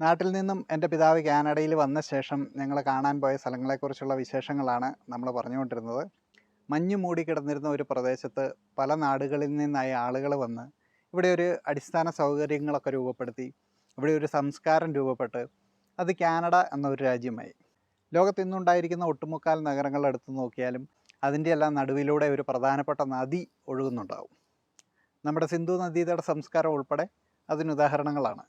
നാട്ടിൽ നിന്നും എന്റെ പിതാവ് കാനഡയിൽ വന്ന ശേഷം ഞങ്ങൾ കാണാൻ പോയ സ്ഥലങ്ങളെക്കുറിച്ചുള്ള വിശേഷങ്ങളാണ് നമ്മൾ പറഞ്ഞുകൊണ്ടിരുന്നത്. മഞ്ഞ് മൂടി കിടന്നിരുന്ന ഒരു പ്രദേശത്ത് പല നാടുകളിൽ നിന്നായി ആളുകൾ വന്ന് ഇവിടെ ഒരു അടിസ്ഥാന സൗകര്യങ്ങളൊക്കെ രൂപപ്പെടുത്തി ഇവിടെ ഒരു സംസ്കാരം രൂപപ്പെട്ട് അത് കാനഡ എന്നൊരു രാജ്യമായി. ലോകത്ത് ഇന്നുണ്ടായിരിക്കുന്ന ഒട്ടുമുക്കാൽ നഗരങ്ങൾ എടുത്തു നോക്കിയാലും അതിന്റെ എല്ലാം നടുവിലൂടെ ഒരു പ്രധാനപ്പെട്ട നദി ഒഴുകുന്നുണ്ടാവും. നമ്മുടെ സിന്ധു നദീതട സംസ്കാരം ഉൾപ്പെടെ അതിന് ഉദാഹരണങ്ങളാണ്.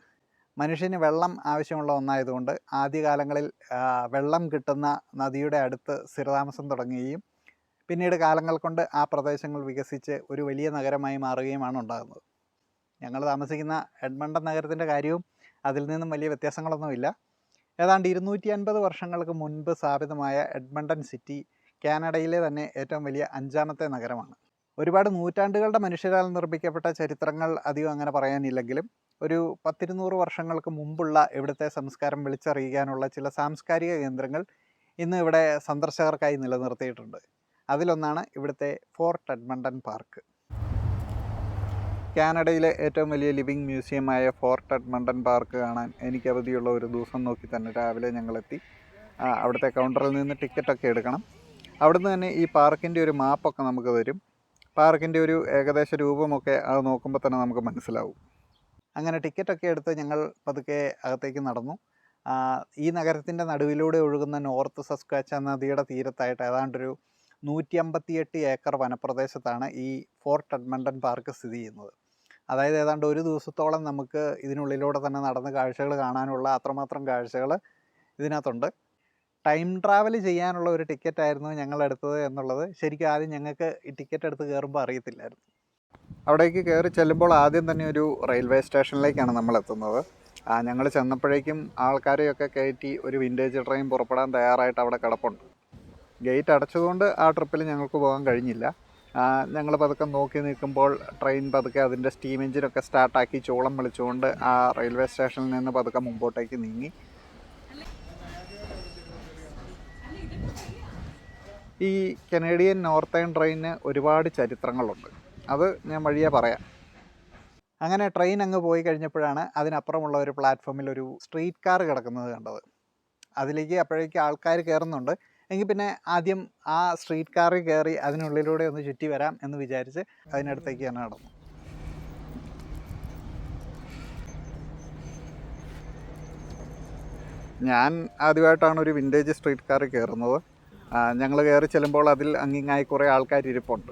മനുഷ്യന് വെള്ളം ആവശ്യമുള്ള ഒന്നായതുകൊണ്ട് ആദ്യകാലങ്ങളിൽ വെള്ളം കിട്ടുന്ന നദിയുടെ അടുത്ത് സ്ഥിരതാമസം തുടങ്ങുകയും പിന്നീട് കാലങ്ങൾ കൊണ്ട് ആ പ്രദേശങ്ങൾ വികസിച്ച് ഒരു വലിയ നഗരമായി മാറുകയുമാണ് ഉണ്ടാകുന്നത്. ഞങ്ങൾ താമസിക്കുന്ന എഡ്മണ്ടൻ നഗരത്തിന്റെ കാര്യവും അതിൽ നിന്നും വലിയ വ്യത്യാസങ്ങളൊന്നുമില്ല. ഏതാണ്ട് ഇരുന്നൂറ്റി അൻപത് വർഷങ്ങൾക്ക് മുൻപ് സ്ഥാപിതമായ എഡ്മണ്ടൻ സിറ്റി കാനഡയിലെ തന്നെ ഏറ്റവും വലിയ അഞ്ചാമത്തെ നഗരമാണ്. ഒരുപാട് നൂറ്റാണ്ടുകളുടെ മനുഷ്യരാൽ നിർമ്മിക്കപ്പെട്ട ചരിത്രങ്ങൾ അധികം അങ്ങനെ പറയാനില്ലെങ്കിലും ഒരു പത്തിരുന്നൂറ് വർഷങ്ങൾക്ക് മുമ്പുള്ള ഇവിടുത്തെ സംസ്കാരം വിളിച്ചറിയിക്കാനുള്ള ചില സാംസ്കാരിക കേന്ദ്രങ്ങൾ ഇന്ന് ഇവിടെ സന്ദർശകർക്കായി നിലനിർത്തിയിട്ടുണ്ട്. അതിലൊന്നാണ് ഇവിടുത്തെ ഫോർട്ട് അഡ്മണ്ടൻ പാർക്ക്. കാനഡയിലെ ഏറ്റവും വലിയ ലിവിങ് മ്യൂസിയമായ ഫോർട്ട് അഡ്മണ്ടൻ പാർക്ക് കാണാൻ എനിക്ക് അവധിയുള്ള ഒരു ദിവസം നോക്കി തന്നെ രാവിലെ ഞങ്ങളെത്തി. അവിടുത്തെ കൗണ്ടറിൽ നിന്ന് ടിക്കറ്റൊക്കെ എടുക്കണം. അവിടുന്ന് തന്നെ ഈ പാർക്കിന്റെ ഒരു മാപ്പൊക്കെ നമുക്ക് തരും. പാർക്കിന്റെ ഒരു ഏകദേശ രൂപമൊക്കെ അത് നോക്കുമ്പോൾ തന്നെ നമുക്ക് മനസ്സിലാവും. അങ്ങനെ ടിക്കറ്റൊക്കെ എടുത്ത് ഞങ്ങൾ പതുക്കെ അകത്തേക്ക് നടന്നു. ഈ നഗരത്തിന്റെ നടുവിലൂടെ ഒഴുകുന്ന നോർത്ത് സസ്കാച്ച നദിയുടെ തീരത്തായിട്ട് ഏതാണ്ടൊരു നൂറ്റി ഏക്കർ വനപ്രദേശത്താണ് ഈ ഫോർട്ട് അഡ്മണ്ടൻ പാർക്ക് സ്ഥിതി ചെയ്യുന്നത്. അതായത് ഏതാണ്ട് ഒരു ദിവസത്തോളം നമുക്ക് ഇതിനുള്ളിലൂടെ തന്നെ നടന്ന് കാഴ്ചകൾ കാണാനുള്ള അത്രമാത്രം കാഴ്ചകൾ ഇതിനകത്തുണ്ട്. ടൈം ട്രാവൽ ചെയ്യാനുള്ള ഒരു ടിക്കറ്റ് ആയിരുന്നു ഞങ്ങൾ എന്നുള്ളത് ശരിക്കും ആദ്യം ഞങ്ങൾക്ക് ഈ ടിക്കറ്റ് എടുത്ത് കയറുമ്പോൾ അറിയത്തില്ലായിരുന്നു. അവിടേക്ക് കയറി ചെല്ലുമ്പോൾ ആദ്യം തന്നെ ഒരു റെയിൽവേ സ്റ്റേഷനിലേക്കാണ് നമ്മൾ എത്തുന്നത്. ഞങ്ങൾ ചെന്നപ്പോഴേക്കും ആൾക്കാരെയൊക്കെ കയറ്റി ഒരു വിന്റേജ് ട്രെയിൻ പുറപ്പെടാൻ തയ്യാറായിട്ട് അവിടെ കിടപ്പുണ്ട്. ഗേറ്റ് അടച്ചതുകൊണ്ട് ആ ട്രിപ്പിൽ ഞങ്ങൾക്ക് പോകാൻ കഴിഞ്ഞില്ല. ഞങ്ങൾ പതുക്കെ നോക്കി നിൽക്കുമ്പോൾ ട്രെയിൻ പതുക്കെ അതിന്റെ സ്റ്റീം എഞ്ചിനൊക്കെ സ്റ്റാർട്ടാക്കി ചോളം വിളിച്ചുകൊണ്ട് ആ റെയിൽവേ സ്റ്റേഷനിൽ നിന്ന് പതുക്കെ മുമ്പോട്ടേക്ക് നീങ്ങി. ഈ കനേഡിയൻ നോർത്തേൺ ട്രെയിനിന് ഒരുപാട് ചരിത്രങ്ങളുണ്ട്. അത് ഞാൻ വഴിയെ പറയാം. അങ്ങനെ ട്രെയിൻ അങ്ങ് പോയി കഴിഞ്ഞപ്പോഴാണ് അതിനപ്പുറമുള്ള ഒരു പ്ലാറ്റ്ഫോമിൽ ഒരു സ്ട്രീറ്റ് കാർ കിടക്കുന്നത് കണ്ടത്. അതിലേക്ക് അപ്പോഴേക്ക് ആൾക്കാർ കയറുന്നുണ്ട്. എങ്കിൽ പിന്നെ ആദ്യം ആ സ്ട്രീറ്റ് കാറിൽ കയറി അതിനുള്ളിലൂടെ ഒന്ന് ചുറ്റി വരാം എന്ന് വിചാരിച്ച് അതിനടുത്തേക്ക് തന്നെ നടന്നു. ഞാൻ ആദ്യമായിട്ടാണ് ഒരു വിന്റേജ് സ്ട്രീറ്റ് കാറിൽ കയറുന്നത്. ഞങ്ങൾ കയറി ചെല്ലുമ്പോൾ അതിൽ അങ്ങിങ്ങായി കുറേ ആൾക്കാർ ഇരിപ്പുണ്ട്.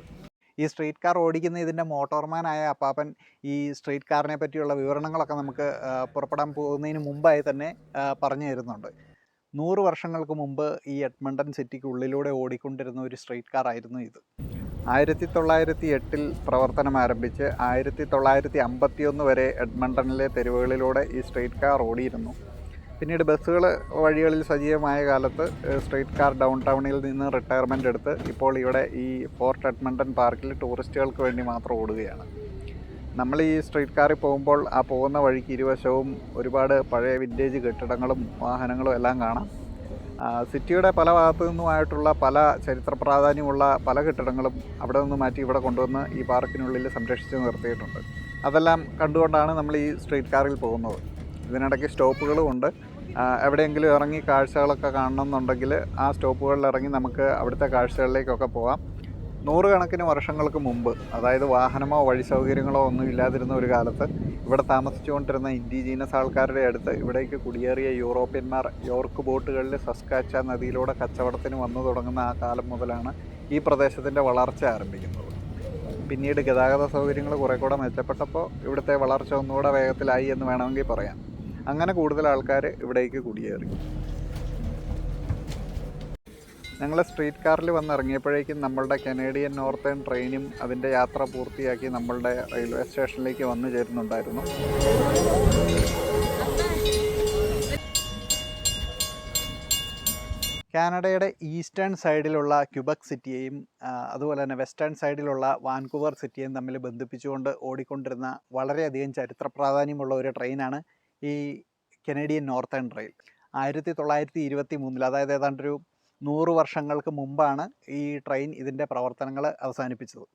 ഈ സ്ട്രീറ്റ് കാർ ഓടിക്കുന്ന ഇതിന്റെ മോട്ടോർമാനായ അപ്പാപ്പൻ ഈ സ്ട്രീറ്റ് കാറിനെ പറ്റിയുള്ള വിവരണങ്ങളൊക്കെ നമുക്ക് പുറപ്പെടാൻ പോകുന്നതിന് മുമ്പായി തന്നെ പറഞ്ഞു തരുന്നുണ്ട്. നൂറ് വർഷങ്ങൾക്ക് മുമ്പ് ഈ എഡ്മണ്ടൻ സിറ്റിക്ക് ഉള്ളിലൂടെ ഓടിക്കൊണ്ടിരുന്ന ഒരു സ്ട്രീറ്റ് കാർ ആയിരുന്നു ഇത്. ആയിരത്തി തൊള്ളായിരത്തി എട്ടിൽ പ്രവർത്തനം ആരംഭിച്ച് ആയിരത്തി തൊള്ളായിരത്തി അമ്പത്തിയൊന്ന് വരെ എഡ്മണ്ടണിലെ തെരുവുകളിലൂടെ ഈ സ്ട്രീറ്റ് കാർ ഓടിയിരുന്നു. പിന്നീട് ബസ്സുകൾ വഴികളിൽ സജീവമായ കാലത്ത് സ്ട്രീറ്റ് കാർ ഡൗൺ ടൗണിൽ നിന്ന് റിട്ടയർമെന്റ് എടുത്ത് ഇപ്പോൾ ഇവിടെ ഈ ഫോർട്ട് അഡ്മണ്ടൻ പാർക്കിൽ ടൂറിസ്റ്റുകൾക്ക് വേണ്ടി മാത്രം ഓടുകയാണ്. നമ്മൾ ഈ സ്ട്രീറ്റ് കാറിൽ പോകുമ്പോൾ ആ പോകുന്ന വഴിക്ക് ഇരുവശവും ഒരുപാട് പഴയ വിന്റേജ് കെട്ടിടങ്ങളും വാഹനങ്ങളും എല്ലാം കാണാം. സിറ്റിയുടെ പല ഭാഗത്തു നിന്നുമായിട്ടുള്ള പല ചരിത്ര പ്രാധാന്യമുള്ള പല കെട്ടിടങ്ങളും അവിടെ നിന്ന് മാറ്റി ഇവിടെ കൊണ്ടുവന്ന് ഈ പാർക്കിനുള്ളിൽ സംരക്ഷിച്ച് നിർത്തിയിട്ടുണ്ട്. അതെല്ലാം കണ്ടുകൊണ്ടാണ് നമ്മൾ ഈ സ്ട്രീറ്റ് കാറിൽ പോകുന്നത്. ഇതിനിടയ്ക്ക് സ്റ്റോപ്പുകളും ഉണ്ട്. എവിടെയെങ്കിലും ഇറങ്ങി കാഴ്ചകളൊക്കെ കാണണമെന്നുണ്ടെങ്കിൽ ആ സ്റ്റോപ്പുകളിൽ ഇറങ്ങി നമുക്ക് അവിടുത്തെ കാഴ്ചകളിലേക്കൊക്കെ പോകാം നൂറുകണക്കിന് വർഷങ്ങൾക്ക് മുമ്പ് അതായത് വാഹനമോ വഴി സൗകര്യങ്ങളോ ഒന്നും ഇല്ലാതിരുന്ന ഒരു കാലത്ത് ഇവിടെ താമസിച്ചുകൊണ്ടിരുന്ന ഇൻഡിജീനസ് ആൾക്കാരുടെ അടുത്ത് ഇവിടേക്ക് കുടിയേറിയ യൂറോപ്യന്മാർ യോർക്ക് ബോട്ടുകളിൽ സസ്കാച്ച നദിയിലൂടെ കച്ചവടത്തിന് വന്നു തുടങ്ങുന്ന ആ കാലം മുതലാണ് ഈ പ്രദേശത്തിന്റെ വളർച്ച ആരംഭിക്കുന്നത്. പിന്നീട് ഗതാഗത സൗകര്യങ്ങൾ കുറെ കൂടെ മെച്ചപ്പെട്ടപ്പോൾ ഇവിടുത്തെ വളർച്ച ഒന്നുകൂടെ വേഗത്തിലായി എന്ന് വേണമെങ്കിൽ പറയാം. അങ്ങനെ കൂടുതൽ ആൾക്കാർ ഇവിടേക്ക് കുടിയേറി. ഞങ്ങൾ സ്ട്രീറ്റ് കാറിൽ വന്നിറങ്ങിയപ്പോഴേക്കും നമ്മളുടെ കനേഡിയൻ നോർത്തേൺ ട്രെയിനും അതിന്റെ യാത്ര പൂർത്തിയാക്കി നമ്മളുടെ റെയിൽവേ സ്റ്റേഷനിലേക്ക് വന്നു ചേരുന്നുണ്ടായിരുന്നു. കാനഡയുടെ ഈസ്റ്റേൺ സൈഡിലുള്ള ക്യുബക് സിറ്റിയെയും അതുപോലെ തന്നെ വെസ്റ്റേൺ സൈഡിലുള്ള വാൻകൂവർ സിറ്റിയെയും തമ്മിൽ ബന്ധിപ്പിച്ചുകൊണ്ട് ഓടിക്കൊണ്ടിരുന്ന വളരെയധികം ചരിത്ര പ്രാധാന്യമുള്ള ഒരു ട്രെയിനാണ് ഈ കനേഡിയൻ നോർത്തേൺ റെയിൽ ആയിരത്തി തൊള്ളായിരത്തി ഇരുപത്തി മൂന്നിൽ അതായത് ഏതാണ്ടൊരു നൂറ് വർഷങ്ങൾക്ക് മുമ്പാണ് ഈ ട്രെയിൻ ഇതിന്റെ പ്രവർത്തനങ്ങൾ അവസാനിപ്പിച്ചത്.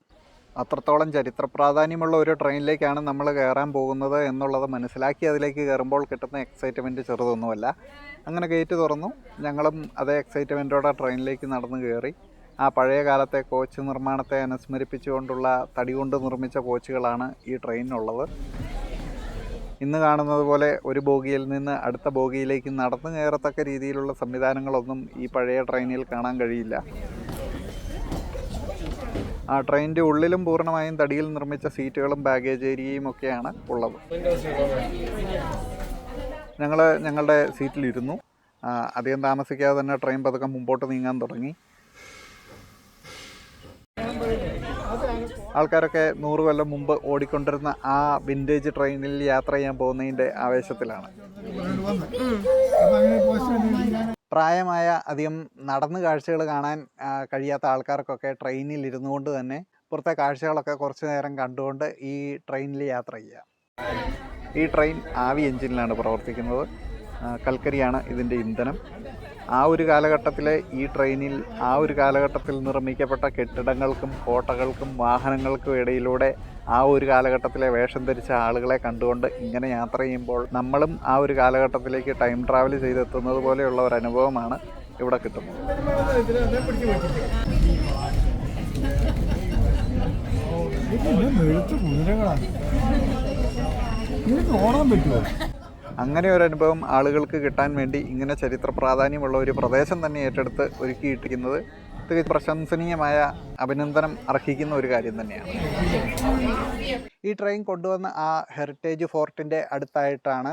അത്രത്തോളം ചരിത്ര പ്രാധാന്യമുള്ള ഒരു ട്രെയിനിലേക്കാണ് നമ്മൾ കയറാൻ പോകുന്നത് എന്നുള്ളത് മനസ്സിലാക്കി അതിലേക്ക് കയറുമ്പോൾ കിട്ടുന്ന എക്സൈറ്റ്മെന്റ് ചെറുതൊന്നുമല്ല. അങ്ങനെ ഗേറ്റ് തുറന്നു. ഞങ്ങളും അതേ എക്സൈറ്റ്മെന്റോടെ ട്രെയിനിലേക്ക് നടന്നു കയറി. ആ പഴയ കാലത്തെ കോച്ച് നിർമ്മാണത്തെ അനുസ്മരിപ്പിച്ചുകൊണ്ടുള്ള തടി കൊണ്ട് നിർമ്മിച്ച കോച്ചുകളാണ് ഈ ട്രെയിനിനുള്ളത്. ഇന്ന് കാണുന്നത് പോലെ ഒരു ബോഗിയിൽ നിന്ന് അടുത്ത ബോഗിയിലേക്ക് നടന്നു കയറത്തക്ക രീതിയിലുള്ള സംവിധാനങ്ങളൊന്നും ഈ പഴയ ട്രെയിനിൽ കാണാൻ കഴിയില്ല. ആ ട്രെയിനിന്റെ ഉള്ളിലും പൂർണമായും തടിയിൽ നിർമ്മിച്ച സീറ്റുകളും ബാഗേജ് ഏരിയയും ഒക്കെയാണ് ഉള്ളത്. ഞങ്ങൾ ഞങ്ങളുടെ സീറ്റിലിരുന്നു. അധികം താമസിക്കാതെ തന്നെ ട്രെയിൻ പതുക്കെ മുമ്പോട്ട് നീങ്ങാൻ തുടങ്ങി. ആൾക്കാരൊക്കെ നൂറ് കൊല്ലം മുമ്പ് ഓടിക്കൊണ്ടിരുന്ന ആ വിന്റേജ് ട്രെയിനിൽ യാത്ര ചെയ്യാൻ പോകുന്നതിന്റെ ആവേശത്തിലാണ്. പ്രായമായ അധികം നടന്ന് കാഴ്ചകൾ കാണാൻ കഴിയാത്ത ആൾക്കാർക്കൊക്കെ ട്രെയിനിൽ ഇരുന്നു കൊണ്ട് തന്നെ പുറത്തെ കാഴ്ചകളൊക്കെ കുറച്ച് നേരം കണ്ടുകൊണ്ട് ഈ ട്രെയിനിൽ യാത്ര ചെയ്യാം. ഈ ട്രെയിൻ ആവി എഞ്ചിനിലാണ് പ്രവർത്തിക്കുന്നത്. കൽക്കരിയാണ് ഇതിന്റെ ഇന്ധനം. ആ ഒരു കാലഘട്ടത്തിലെ ഈ ട്രെയിനിൽ ആ ഒരു കാലഘട്ടത്തിൽ നിർമ്മിക്കപ്പെട്ട കെട്ടിടങ്ങൾക്കും കോട്ടകൾക്കും വാഹനങ്ങൾക്കും ഇടയിലൂടെ ആ ഒരു കാലഘട്ടത്തിലെ വേഷം ധരിച്ച ആളുകളെ കണ്ടുകൊണ്ട് ഇങ്ങനെ യാത്ര ചെയ്യുമ്പോൾ നമ്മളും ആ ഒരു കാലഘട്ടത്തിലേക്ക് ടൈം ട്രാവൽ ചെയ്തെത്തുന്നത് പോലെയുള്ള ഒരു അനുഭവമാണ് ഇവിടെ കിട്ടുന്നത്. ഓടാൻ പറ്റുമോ? അങ്ങനെ ഒരു അനുഭവം ആളുകൾക്ക് കിട്ടാൻ വേണ്ടി ഇങ്ങനെ ചരിത്ര പ്രാധാന്യമുള്ള ഒരു പ്രദേശം തന്നെ ഏറ്റെടുത്ത് ഒരുക്കിയിട്ടിരിക്കുന്നത് തികച്ചും പ്രശംസനീയമായ അഭിനന്ദനം അർഹിക്കുന്ന ഒരു കാര്യം തന്നെയാണ്. ഈ ട്രെയിൻ കൊണ്ടുവന്ന ആ ഹെറിറ്റേജ് ഫോർട്ടിന്റെ അടുത്തായിട്ടാണ്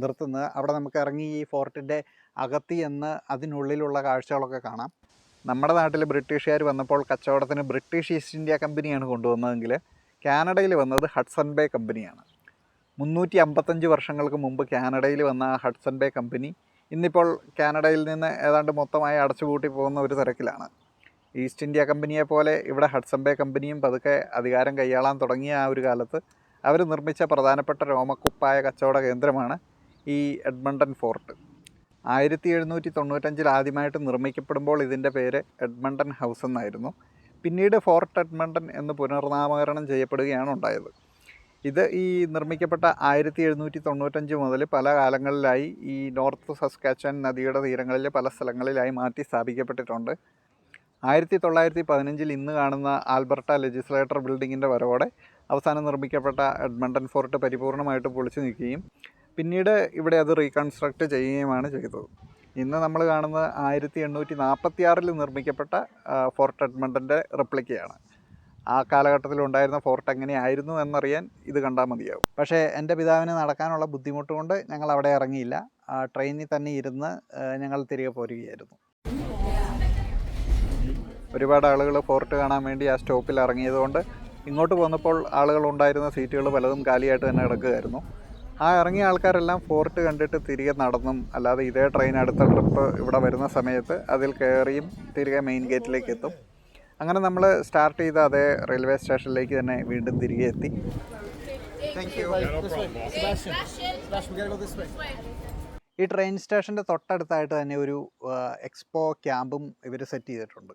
നിർത്തുന്നത്. അവിടെ നമുക്ക് ഇറങ്ങി ഈ ഫോർട്ടിന്റെ അകത്തി എന്ന് അതിനുള്ളിലുള്ള കാഴ്ചകളൊക്കെ കാണാം. നമ്മുടെ നാട്ടിൽ ബ്രിട്ടീഷുകാർ വന്നപ്പോൾ കച്ചവടത്തിന് ബ്രിട്ടീഷ് ഈസ്റ്റ് ഇന്ത്യ കമ്പനിയാണ് കൊണ്ടുവന്നതെങ്കിൽ കാനഡയിൽ വന്നത് ഹഡ്സൺ ബേ കമ്പനിയാണ്. മുന്നൂറ്റി അമ്പത്തഞ്ച് വർഷങ്ങൾക്ക് മുമ്പ് കാനഡയിൽ വന്ന ഹഡ്സൺ ബേ കമ്പനി ഇന്നിപ്പോൾ കാനഡയിൽ നിന്ന് ഏതാണ്ട് മൊത്തമായി അടച്ചുപൂട്ടി പോകുന്ന ഒരു തിരക്കിലാണ്. ഈസ്റ്റ് ഇന്ത്യ കമ്പനിയെ പോലെ ഇവിടെ ഹഡ്സൺ ബേ കമ്പനിയും പതുക്കെ അധികാരം കൈയാളാൻ തുടങ്ങിയ ആ ഒരു കാലത്ത് അവർ നിർമ്മിച്ച പ്രധാനപ്പെട്ട രോമക്കുപ്പായ കച്ചവട കേന്ദ്രമാണ് ഈ എഡ്മണ്ടൻ ഫോർട്ട്. ആയിരത്തി എഴുന്നൂറ്റി തൊണ്ണൂറ്റഞ്ചിൽ ആദ്യമായിട്ട് നിർമ്മിക്കപ്പെടുമ്പോൾ ഇതിന്റെ പേര് എഡ്മണ്ടൻ ഹൗസ് എന്നായിരുന്നു. പിന്നീട് ഫോർട്ട് എഡ്മണ്ടൻ എന്ന് പുനർനാമകരണം ചെയ്യപ്പെടുകയാണ് ഉണ്ടായത്. ഇത് ഈ നിർമ്മിക്കപ്പെട്ട ആയിരത്തി എഴുന്നൂറ്റി തൊണ്ണൂറ്റഞ്ച് മുതൽ പല കാലങ്ങളിലായി ഈ നോർത്ത് സസ്കാച്ചൻ നദിയുടെ തീരങ്ങളിൽ പല സ്ഥലങ്ങളിലായി മാറ്റി സ്ഥാപിക്കപ്പെട്ടിട്ടുണ്ട്. ആയിരത്തി തൊള്ളായിരത്തി പതിനഞ്ചിൽ ഇന്ന് കാണുന്ന ആൽബർട്ട ലെജിസ്ലേറ്റർ ബിൽഡിങ്ങിന്റെ വരവോടെ അവസാനം നിർമ്മിക്കപ്പെട്ട എഡ്മണ്ടൻ ഫോർട്ട് പരിപൂർണമായിട്ട് പൊളിച്ചു നീക്കുകയും പിന്നീട് ഇവിടെ അത് റീകൺസ്ട്രക്റ്റ് ചെയ്യുകയുമാണ് ചെയ്തത്. ഇന്ന് നമ്മൾ കാണുന്നത് ആയിരത്തി എണ്ണൂറ്റി നാൽപ്പത്തി ആറിൽ നിർമ്മിക്കപ്പെട്ട ഫോർട്ട് എഡ്മണ്ടന്റെ റെപ്ലിക്കയാണ്. ആ കാലഘട്ടത്തിൽ ഉണ്ടായിരുന്ന ഫോർട്ട് എങ്ങനെയായിരുന്നു എന്നറിയാൻ ഇത് കണ്ടാൽ മതിയാവും. പക്ഷേ എന്റെ പിതാവിന് നടക്കാനുള്ള ബുദ്ധിമുട്ട് കൊണ്ട് ഞങ്ങൾ അവിടെ ഇറങ്ങിയില്ല. ട്രെയിനിൽ തന്നെ ഇരുന്ന് ഞങ്ങൾ തിരികെ പോരുകയായിരുന്നു. ഒരുപാട് ആളുകൾ ഫോർട്ട് കാണാൻ വേണ്ടി ആ സ്റ്റോപ്പിൽ ഇറങ്ങിയതുകൊണ്ട് ഇങ്ങോട്ട് പോന്നപ്പോൾ ആളുകൾ ഉണ്ടായിരുന്ന സീറ്റുകൾ പലതും കാലിയായിട്ട് തന്നെ കിടക്കുകയായിരുന്നു. ആ ഇറങ്ങിയ ആൾക്കാരെല്ലാം ഫോർട്ട് കണ്ടിട്ട് തിരികെ നടന്നും അല്ലാതെ ഇതേ ട്രെയിൻ അടുത്ത ട്രിപ്പ് ഇവിടെ വരുന്ന സമയത്ത് അതിൽ കയറിയും തിരികെ മെയിൻ ഗേറ്റിലേക്ക് എത്തും. അങ്ങനെ നമ്മൾ സ്റ്റാർട്ട് ചെയ്ത അതേ റെയിൽവേ സ്റ്റേഷനിലേക്ക് തന്നെ വീണ്ടും തിരികെ എത്തി. ഈ ട്രെയിൻ സ്റ്റേഷന്റെ തൊട്ടടുത്തായിട്ട് തന്നെ ഒരു എക്സ്പോ ക്യാമ്പും ഇവർ സെറ്റ് ചെയ്തിട്ടുണ്ട്.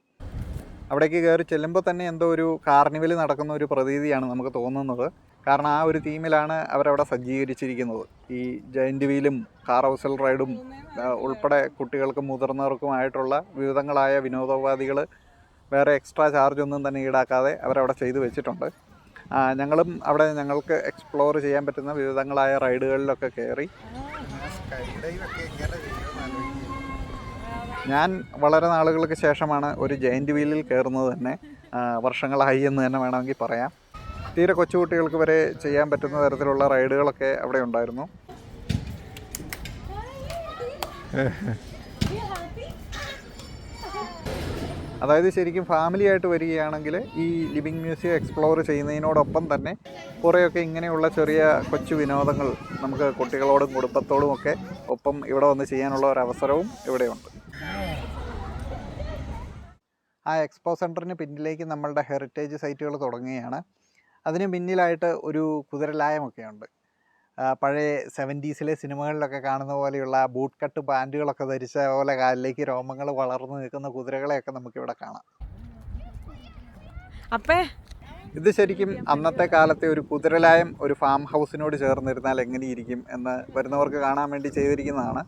അവിടേക്ക് കയറി ചെല്ലുമ്പോൾ തന്നെ എന്തോ ഒരു കാർണിവൽ നടക്കുന്ന ഒരു പ്രതീതിയാണ് നമുക്ക് തോന്നുന്നത്. കാരണം ആ ഒരു തീമിലാണ് അവരവിടെ സജ്ജീകരിച്ചിരിക്കുന്നത്. ഈ ജയന്റ് വീലും കാർ ഹൗസൽ റൈഡും ഉൾപ്പെടെ കുട്ടികൾക്കും മുതിർന്നവർക്കുമായിട്ടുള്ള വിവിധങ്ങളായ വിനോദോപാധികൾ വേറെ എക്സ്ട്രാ ചാർജ് ഒന്നും തന്നെ ഈടാക്കാതെ അവരവിടെ ചെയ്തു വെച്ചിട്ടുണ്ട്. ഞങ്ങളും അവിടെ ഞങ്ങൾക്ക് എക്സ്പ്ലോർ ചെയ്യാൻ പറ്റുന്ന വിവിധങ്ങളായ റൈഡുകളിലൊക്കെ കയറി ഞാൻ വളരെ നാളുകൾക്ക് ശേഷമാണ് ഒരു ജയന്റ് വീലിൽ കയറുന്നത് തന്നെ. വർഷങ്ങളായി എന്ന് തന്നെ വേണമെങ്കിൽ പറയാം. തീരെ കൊച്ചുകുട്ടികൾക്ക് വരെ ചെയ്യാൻ പറ്റുന്ന തരത്തിലുള്ള റൈഡുകളൊക്കെ അവിടെ ഉണ്ടായിരുന്നു. അതായത് ശരിക്കും ഫാമിലി ആയിട്ട് വരികയാണെങ്കിൽ ഈ ലിവിങ് മ്യൂസിയം എക്സ്പ്ലോർ ചെയ്യുന്നതിനോടൊപ്പം തന്നെ കുറേയൊക്കെ ഇങ്ങനെയുള്ള ചെറിയ കൊച്ചു വിനോദങ്ങൾ നമുക്ക് കുട്ടികളോടും കുടുംബത്തോടും ഒക്കെ ഒപ്പം ഇവിടെ വന്ന് ചെയ്യാനുള്ള ഒരു അവസരവും ഇവിടെയുണ്ട്. ആ എക്സ്പോ സെന്ററിന് പിന്നിലേക്ക് നമ്മളുടെ ഹെറിറ്റേജ് സൈറ്റുകൾ തുടങ്ങുകയാണ്. അതിന് പിന്നിലായിട്ട് ഒരു കുതിരലായമൊക്കെ ഉണ്ട് ആ, പഴയ സെവന്റീസിലെ സിനിമകളിലൊക്കെ കാണുന്ന പോലെയുള്ള ബൂട്ട് കട്ട് പാന്റുകളൊക്കെ ധരിച്ച പോലെ കാലിലേക്ക് രോമങ്ങൾ വളർന്നു നിൽക്കുന്ന കുതിരകളെയൊക്കെ നമുക്കിവിടെ കാണാം. അപ്പേ. ഇത് ശരിക്കും അന്നത്തെ കാലത്തെ ഒരു കുതിരലായം ഒരു ഫാം ഹൗസിനോട് ചേർന്നിരുന്നാൽ എങ്ങനെയിരിക്കും എന്ന് വരുന്നവർക്ക് കാണാൻ വേണ്ടി ചെയ്തിരിക്കുന്നതാണ്.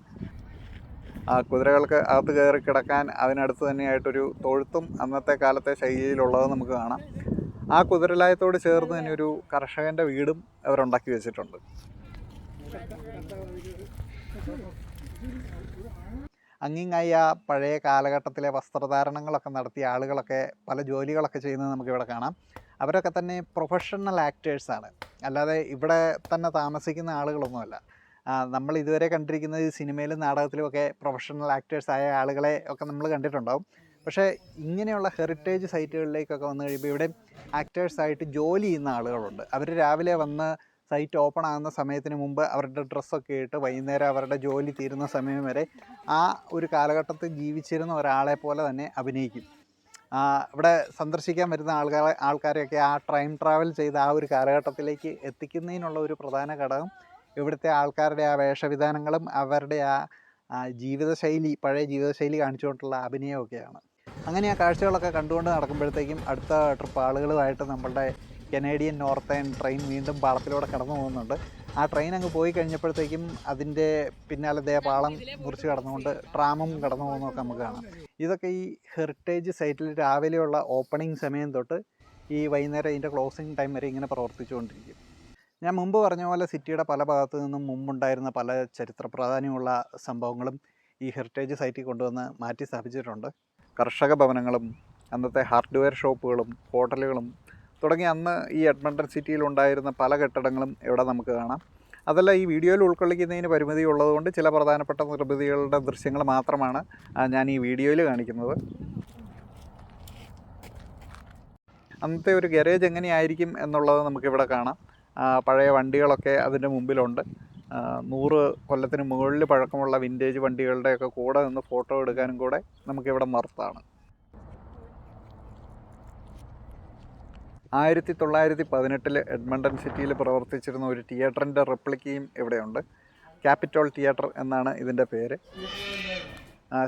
ആ കുതിരകൾക്ക് അകത്ത് കയറി കിടക്കാൻ അതിനടുത്ത് തന്നെയായിട്ടൊരു തൊഴുത്തും അന്നത്തെ കാലത്തെ ശൈലിയിലുള്ളത് നമുക്ക് കാണാം. ആ കുതിരലായത്തോട് ചേർന്ന് തന്നെ ഒരു കർഷകന്റെ വീടും അവരുണ്ടാക്കി വെച്ചിട്ടുണ്ട്. അങ്ങിങ്ങായി ആ പഴയ കാലഘട്ടത്തിലെ വസ്ത്രധാരണങ്ങളൊക്കെ നടത്തിയ ആളുകളൊക്കെ പല ജോലികളൊക്കെ ചെയ്യുന്നത് നമുക്കിവിടെ കാണാം. അവരൊക്കെ തന്നെ പ്രൊഫഷണൽ ആക്ടേഴ്സാണ് അല്ലാതെ ഇവിടെ തന്നെ താമസിക്കുന്ന ആളുകളൊന്നുമല്ല. നമ്മൾ ഇതുവരെ കണ്ടിരിക്കുന്നത് സിനിമയിലും നാടകത്തിലുമൊക്കെ പ്രൊഫഷണൽ ആക്ടേഴ്സ് ആയ ആളുകളെ ഒക്കെ നമ്മൾ കണ്ടിട്ടുണ്ടാവും. പക്ഷേ ഇങ്ങനെയുള്ള ഹെറിറ്റേജ് സൈറ്റുകളിലേക്കൊക്കെ വന്നു കഴിയുമ്പോൾ ഇവിടെ ആക്ടേഴ്സായിട്ട് ജോലി ചെയ്യുന്ന ആളുകളുണ്ട്. അവർ രാവിലെ വന്ന് സൈറ്റ് ഓപ്പൺ ആകുന്ന സമയത്തിന് മുമ്പ് അവരുടെ ഡ്രസ്സൊക്കെ ഇട്ട് വൈകുന്നേരം അവരുടെ ജോലി തീരുന്ന സമയം വരെ ആ ഒരു കാലഘട്ടത്തിൽ ജീവിച്ചിരുന്ന ഒരാളെ പോലെ തന്നെ അഭിനയിക്കും. ഇവിടെ സന്ദർശിക്കാൻ വരുന്ന ആൾക്കാരെ ആൾക്കാരെയൊക്കെ ആ ടൈം ട്രാവൽ ചെയ്ത് ആ ഒരു കാലഘട്ടത്തിലേക്ക് എത്തിക്കുന്നതിനുള്ള ഒരു പ്രധാന ഘടകം ഇവിടുത്തെ ആൾക്കാരുടെ ആ വേഷവിധാനങ്ങളും അവരുടെ ആ ജീവിതശൈലി പഴയ ജീവിതശൈലി കാണിച്ചുകൊണ്ടുള്ള അഭിനയമൊക്കെയാണ് അങ്ങനെ ആ കാഴ്ചകളൊക്കെ കണ്ടുകൊണ്ട് നടക്കുമ്പോഴത്തേക്കും അടുത്ത ട്രിപ്പ് ആളുകളുമായിട്ട് നമ്മളുടെ കനേഡിയൻ നോർത്തേൺ ട്രെയിൻ വീണ്ടും പാളത്തിലൂടെ കടന്നു പോകുന്നുണ്ട്. ആ ട്രെയിൻ അങ്ങ് പോയി കഴിഞ്ഞപ്പോഴത്തേക്കും അതിന്റെ പിന്നാലെ ദേ പാളം മുറിച്ച് കടന്നുകൊണ്ട് ട്രാമും കടന്നു പോകുന്നതൊക്കെ നമുക്ക് കാണാം. ഇതൊക്കെ ഈ ഹെറിറ്റേജ് സൈറ്റിൽ രാവിലെയുള്ള ഓപ്പണിംഗ് സമയം തൊട്ട് ഈ വൈകുന്നേരം ഇതിന്റെ ക്ലോസിംഗ് ടൈം വരെ ഇങ്ങനെ പ്രവർത്തിച്ചുകൊണ്ടിരിക്കും. ഞാൻ മുമ്പ് പറഞ്ഞ പോലെ സിറ്റിയുടെ പല ഭാഗത്തു നിന്നും മുമ്പുണ്ടായിരുന്ന പല ചരിത്ര പ്രാധാന്യമുള്ള സംഭവങ്ങളും ഈ ഹെറിറ്റേജ് സൈറ്റിൽ കൊണ്ടുവന്ന് മാറ്റി സ്ഥാപിച്ചിട്ടുണ്ട്. കർഷക ഭവനങ്ങളും അന്നത്തെ ഹാർഡ്വെയർ ഷോപ്പുകളും ഹോട്ടലുകളും തുടങ്ങി അന്ന് ഈ എഡ്മണ്ടൺ സിറ്റിയിൽ ഉണ്ടായിരുന്ന പല കെട്ടിടങ്ങളും ഇവിടെ നമുക്ക് കാണാം. അതല്ല ഈ വീഡിയോയിൽ ഉൾക്കൊള്ളിക്കുന്നതിന് പരിമിതി ഉള്ളതുകൊണ്ട് ചില പ്രധാനപ്പെട്ട നിർമ്മിതികളുടെ ദൃശ്യങ്ങൾ മാത്രമാണ് ഞാൻ ഈ വീഡിയോയിൽ കാണിക്കുന്നത്. അന്നത്തെ ഒരു ഗരേജ് എങ്ങനെയായിരിക്കും എന്നുള്ളത് നമുക്കിവിടെ കാണാം. പഴയ വണ്ടികളൊക്കെ അതിന്റെ മുമ്പിലുണ്ട്. നൂറ് കൊല്ലത്തിന് മുകളിൽ പഴക്കമുള്ള വിന്റേജ് വണ്ടികളുടെയൊക്കെ കൂടെ നിന്ന് ഫോട്ടോ എടുക്കാനും കൂടെ നമുക്കിവിടെ മർത്താണ് ആയിരത്തി തൊള്ളായിരത്തി പതിനെട്ടിൽ എഡ്മണ്ടൺ സിറ്റിയിൽ പ്രവർത്തിച്ചിരുന്ന ഒരു തിയേറ്ററിന്റെ റെപ്ലിക്കയും ഇവിടെയുണ്ട്. ക്യാപിറ്റോൾ തിയേറ്റർ എന്നാണ് ഇതിന്റെ പേര്.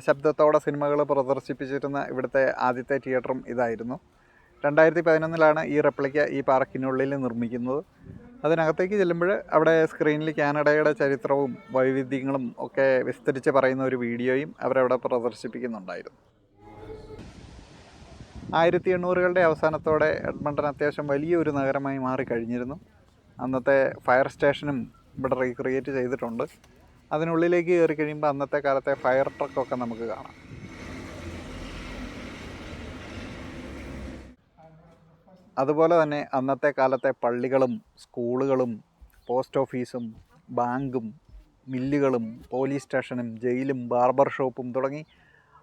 ശബ്ദത്തോടെ സിനിമകൾ പ്രദർശിപ്പിച്ചിരുന്ന ഇവിടുത്തെ ആദ്യത്തെ തിയേറ്ററും ഇതായിരുന്നു. രണ്ടായിരത്തി പതിനൊന്നിലാണ് ഈ റെപ്ലിക്ക ഈ പാർക്കിനുള്ളിൽ നിർമ്മിക്കുന്നത്. അതിനകത്തേക്ക് ചെല്ലുമ്പോൾ അവിടെ സ്ക്രീനിൽ കാനഡയുടെ ചരിത്രവും വൈവിധ്യങ്ങളും ഒക്കെ വിസ്തരിച്ച് പറയുന്ന ഒരു വീഡിയോയും അവരവിടെ പ്രദർശിപ്പിക്കുന്നുണ്ടായിരുന്നു. ആയിരത്തി എണ്ണൂറുകളുടെ അവസാനത്തോടെ എഡ്മണ്ടൺ അത്യാവശ്യം വലിയൊരു നഗരമായി മാറിക്കഴിഞ്ഞിരുന്നു. അന്നത്തെ ഫയർ സ്റ്റേഷനും ഇവിടെ റീക്രിയേറ്റ് ചെയ്തിട്ടുണ്ട്. അതിനുള്ളിലേക്ക് കയറി കഴിയുമ്പോൾ അന്നത്തെ കാലത്തെ ഫയർ ട്രക്കൊക്കെ നമുക്ക് കാണാം. അതുപോലെ തന്നെ അന്നത്തെ കാലത്തെ പള്ളികളും സ്കൂളുകളും പോസ്റ്റ് ഓഫീസും ബാങ്കും മില്ലുകളും പോലീസ് സ്റ്റേഷനും ജയിലും ബാർബർ ഷോപ്പും തുടങ്ങി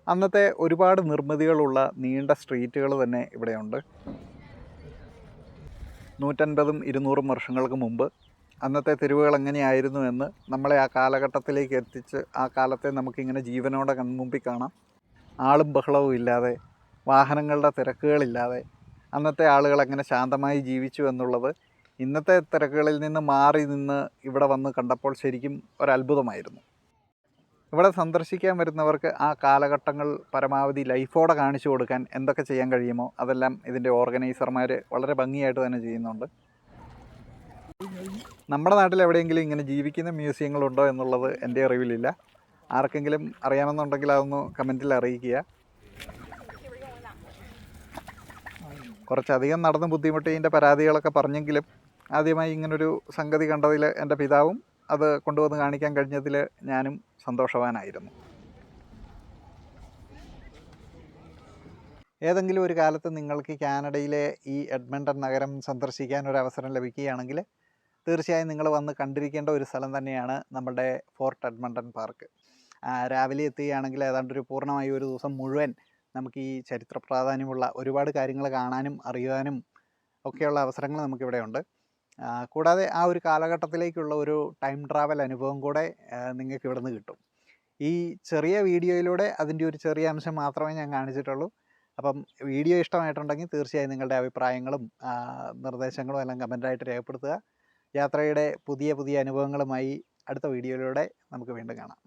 അന്നത്തെ ഒരുപാട് നിർമ്മിതികളുള്ള നീണ്ട സ്ട്രീറ്റുകൾ തന്നെ ഇവിടെയുണ്ട്. നൂറ്റൻപതും ഇരുന്നൂറും വർഷങ്ങൾക്ക് മുമ്പ് അന്നത്തെ തെരുവുകൾ എങ്ങനെയായിരുന്നു എന്ന് നമ്മളെ ആ കാലഘട്ടത്തിലേക്ക് എത്തിച്ച് ആ കാലത്തെ നമുക്കിങ്ങനെ ജീവനോടെ കൺമുമ്പിൽ കാണാം. ആളും ബഹളവും ഇല്ലാതെ വാഹനങ്ങളുടെ തിരക്കുകളില്ലാതെ അന്നത്തെ ആളുകൾ എങ്ങനെ ശാന്തമായി ജീവിച്ചു എന്നുള്ളത് ഇന്നത്തെ തിരക്കുകളിൽ നിന്ന് മാറി നിന്ന് ഇവിടെ വന്ന് കണ്ടപ്പോൾ ശരിക്കും ഒരത്ഭുതമായിരുന്നു ഇവിടെ സന്ദർശിക്കാൻ വരുന്നവർക്ക് ആ കാലഘട്ടങ്ങൾ പരമാവധി ലൈഫോടെ കാണിച്ചു കൊടുക്കാൻ എന്തൊക്കെ ചെയ്യാൻ കഴിയുമോ അതെല്ലാം ഇതിന്റെ ഓർഗനൈസർമാർ വളരെ ഭംഗിയായിട്ട് തന്നെ ചെയ്യുന്നുണ്ട്. നമ്മുടെ നാട്ടിൽ എവിടെയെങ്കിലും ഇങ്ങനെ ജീവിക്കുന്ന മ്യൂസിയങ്ങളുണ്ടോ എന്നുള്ളത് എന്റെ അറിവിലില്ല. ആർക്കെങ്കിലും അറിയാമെന്നുണ്ടെങ്കിൽ അതൊന്ന് കമന്റിൽ അറിയിക്കുക. കുറച്ചധികം നടന്ന് ബുദ്ധിമുട്ടിന്റെ പരാതികളൊക്കെ പറഞ്ഞെങ്കിലും ആദ്യമായി ഇങ്ങനൊരു സംഗതി കണ്ടതിൽ എന്റെ പിതാവും അത് കൊണ്ടുവന്ന് കാണിക്കാൻ കഴിഞ്ഞതിൽ ഞാനും സന്തോഷവാനായിരുന്നു. ഏതെങ്കിലും ഒരു കാലത്ത് നിങ്ങൾക്ക് കാനഡയിലെ ഈ എഡ്മണ്ടൺ നഗരം സന്ദർശിക്കാൻ ഒരു അവസരം ലഭിക്കുകയാണെങ്കിൽ തീർച്ചയായും നിങ്ങൾ വന്ന് കണ്ടിരിക്കേണ്ട ഒരു സ്ഥലം തന്നെയാണ് നമ്മുടെ ഫോർട്ട് എഡ്മണ്ടൺ പാർക്ക്. രാവിലെ എത്തുകയാണെങ്കിൽ ഏതാണ്ട് ഒരു പൂർണമായി ഒരു ദിവസം മുഴുവൻ നമുക്ക് ഈ ചരിത്ര പ്രാധാന്യമുള്ള ഒരുപാട് കാര്യങ്ങൾ കാണാനും അറിയുവാനും ഒക്കെയുള്ള അവസരങ്ങൾ നമുക്കിവിടെ ഉണ്ട് കൂടാതെ ആ ഒരു കാലഘട്ടത്തിലേക്കുള്ള ഒരു ടൈം ട്രാവൽ അനുഭവം കൂടെ നിങ്ങൾക്ക് ഇവിടെ നിന്ന് കിട്ടും. ഈ ചെറിയ വീഡിയോയിലൂടെ അതിന്റെ ഒരു ചെറിയ അംശം മാത്രമേ ഞാൻ കാണിച്ചിട്ടുള്ളൂ. അപ്പം വീഡിയോ ഇഷ്ടമായിട്ടുണ്ടെങ്കിൽ തീർച്ചയായും നിങ്ങളുടെ അഭിപ്രായങ്ങളും നിർദ്ദേശങ്ങളും എല്ലാം കമന്റായിട്ട് രേഖപ്പെടുത്തുക. യാത്രയുടെ പുതിയ പുതിയ അനുഭവങ്ങളുമായി അടുത്ത വീഡിയോയിലൂടെ നമുക്ക് വീണ്ടും കാണാം.